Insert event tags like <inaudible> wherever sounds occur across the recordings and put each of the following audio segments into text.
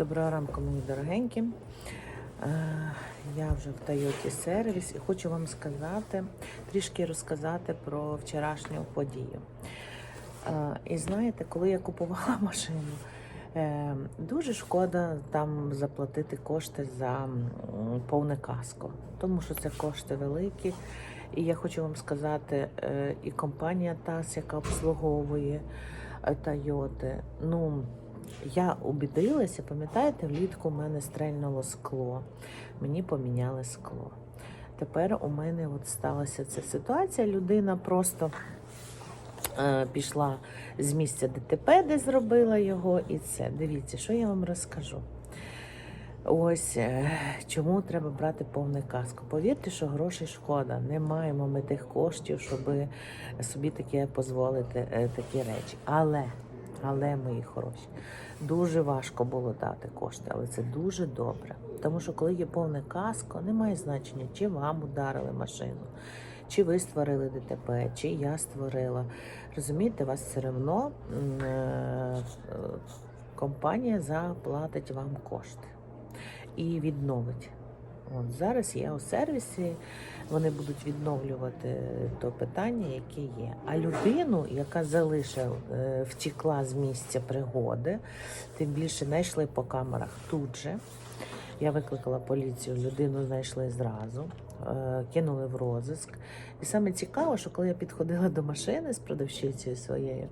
Доброго ранку, мої дорогенькі. Е, Я вже в Toyota сервіс і хочу вам сказати, трішки розказати про вчорашню подію. Е, І знаєте, коли я купувала <laughs> машину, е, дуже шкода там заплатити кошти за повне каско, тому що це кошти великі. І я хочу вам сказати, і компанія ТАС, яка обслуговує Toyota, ну. Я убідилася, пам'ятаєте, влітку у мене стрельнуло скло. Мені поміняли скло. Тепер у мене от сталася ця ситуація. Людина просто е, пішла з місця ДТП, де зробила його, і це. Дивіться, що я вам розкажу. Ось е, чому треба брати повне каско. Повірте, що грошей шкода. Не маємо ми тих коштів, щоб собі таке дозволити, е, такі речі. Але, але, мої хороші, дуже важко було дати кошти, але це дуже добре. Тому що коли є повне каско, немає значення, чи вам ударили машину, чи ви створили ДТП, чи я створила. Розумієте, вас все одно е, е, компанія заплатить вам кошти і відновить. От зараз я у сервісі, вони будуть відновлювати то питання, яке є. А людину, яка залишила, е, втекла з місця пригоди, тим більше знайшли по камерах тут же. Я викликала поліцію, людину знайшли зразу, е, кинули в розиск. І саме цікаво, що коли я підходила до машини з продавщицею своєю,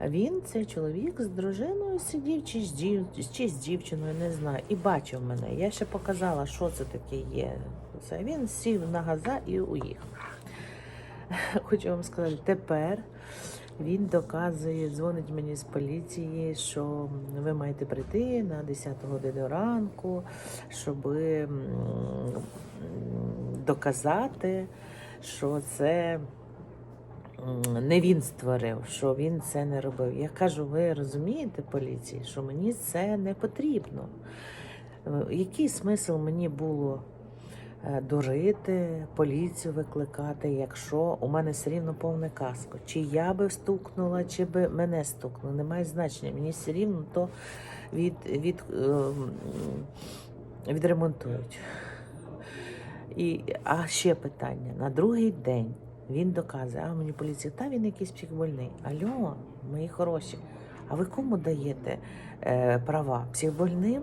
він, цей чоловік, з дружиною сидів, чи з, дів... чи з дівчиною, не знаю, і бачив мене. Я ще показала, що це таке є. Це він сів на газа і уїхав. <laughs> Хочу вам сказати, тепер він доказує, дзвонить мені з поліції, що ви маєте прийти на 10 годину ранку, щоб доказати, що це не він створив, що він це не робив. Я кажу, ви розумієте поліції, що мені це не потрібно. Е, Який смисл мені було е, дурити, поліцію викликати, якщо у мене все рівно повне каско? Чи я би стукнула, чи би мене стукнуло? Немає значення. Мені все рівно то від, від, ем, відремонтують. І, а ще питання. На другий день він доказує, а мені поліція, та він якийсь психбольний. Альо, мої хороші, а ви кому даєте е, права? Психбольним?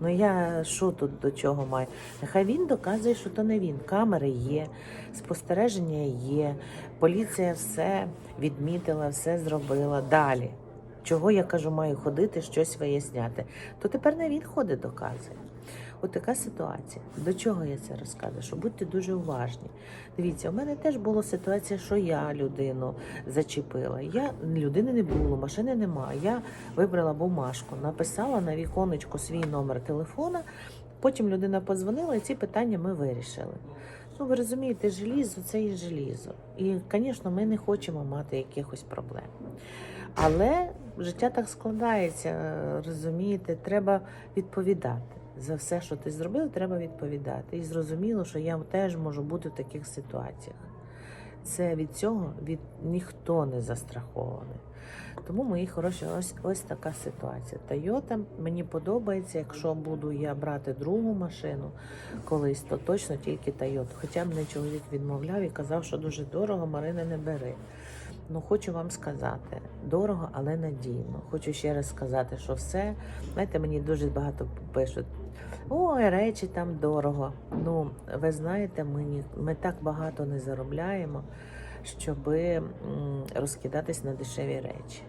Ну я що тут до чого маю? Нехай він доказує, що то не він. Камери є, спостереження є, поліція все відмітила, все зробила. Далі. Чого я кажу, маю ходити, щось виясняти? То тепер не він ходить, доказує. От така ситуація. До чого я це розказую? Що будьте дуже уважні. Дивіться, у мене теж була ситуація, що я людину зачепила. Я людини не було, машини немає. Я вибрала бумажку, написала на віконечку свій номер телефона. Потім людина подзвонила, і ці питання ми вирішили. Ну, ви розумієте, желізо це і желізо. І, звісно, ми не хочемо мати якихось проблем. Але життя так складається, розумієте, треба відповідати. За все, що ти зробив, треба відповідати. І зрозуміло, що я теж можу бути в таких ситуаціях. Це від цього від ніхто не застрахований. Тому, мої хороші, ось ось така ситуація. Тойота мені подобається, якщо буду я брати другу машину колись, то точно тільки Тойоту. Хоча мене чоловік відмовляв і казав, що дуже дорого, Марина не бери. Ну, хочу вам сказати, дорого, але надійно. Хочу ще раз сказати, що все, знаєте, мені дуже багато пишуть. Ой, речі там дорого. Ну, ви знаєте, ми, ми так багато не заробляємо, щоб розкидатись на дешеві речі.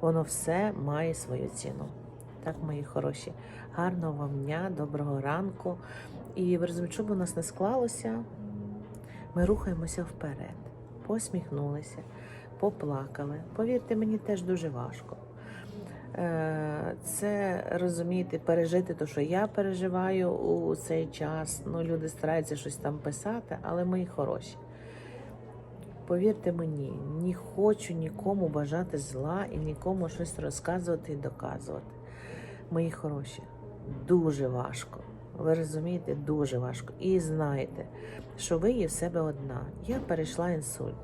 Воно все має свою ціну. Так, мої хороші. Гарного вам дня, доброго ранку. І ви розумієте, що б у нас не склалося, ми рухаємося вперед. Посміхнулися, поплакали. Повірте, мені теж дуже важко. Е, Це розумієте, пережити те, що я переживаю у цей час. Ну, люди стараються щось там писати, але мої хороші. Повірте мені, не хочу нікому бажати зла і нікому щось розказувати і доказувати. Мої хороші, дуже важко. Ви розумієте, дуже важко. І знайте, що ви є в себе одна. Я перейшла інсульт.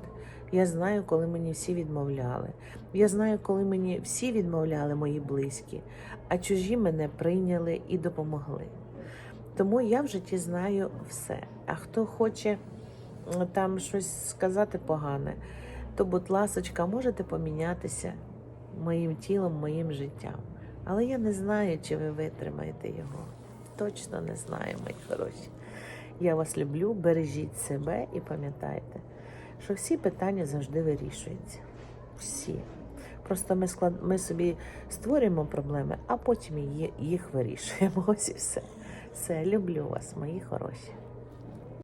Я знаю, коли мені всі відмовляли. Я знаю, коли мені всі відмовляли мої близькі, а чужі мене прийняли і допомогли. Тому я в житті знаю все. А хто хоче там щось сказати погане, то, будь ласочка, можете помінятися моїм тілом, моїм життям. Але я не знаю, чи ви витримаєте його. Точно не знаю, мої хороші. Я вас люблю, бережіть себе і пам'ятайте, що всі питання завжди вирішуються. Всі. Просто ми, склад... ми собі створюємо проблеми, а потім їх вирішуємо. <laughs> Ось і все. Все, люблю вас, мої хороші.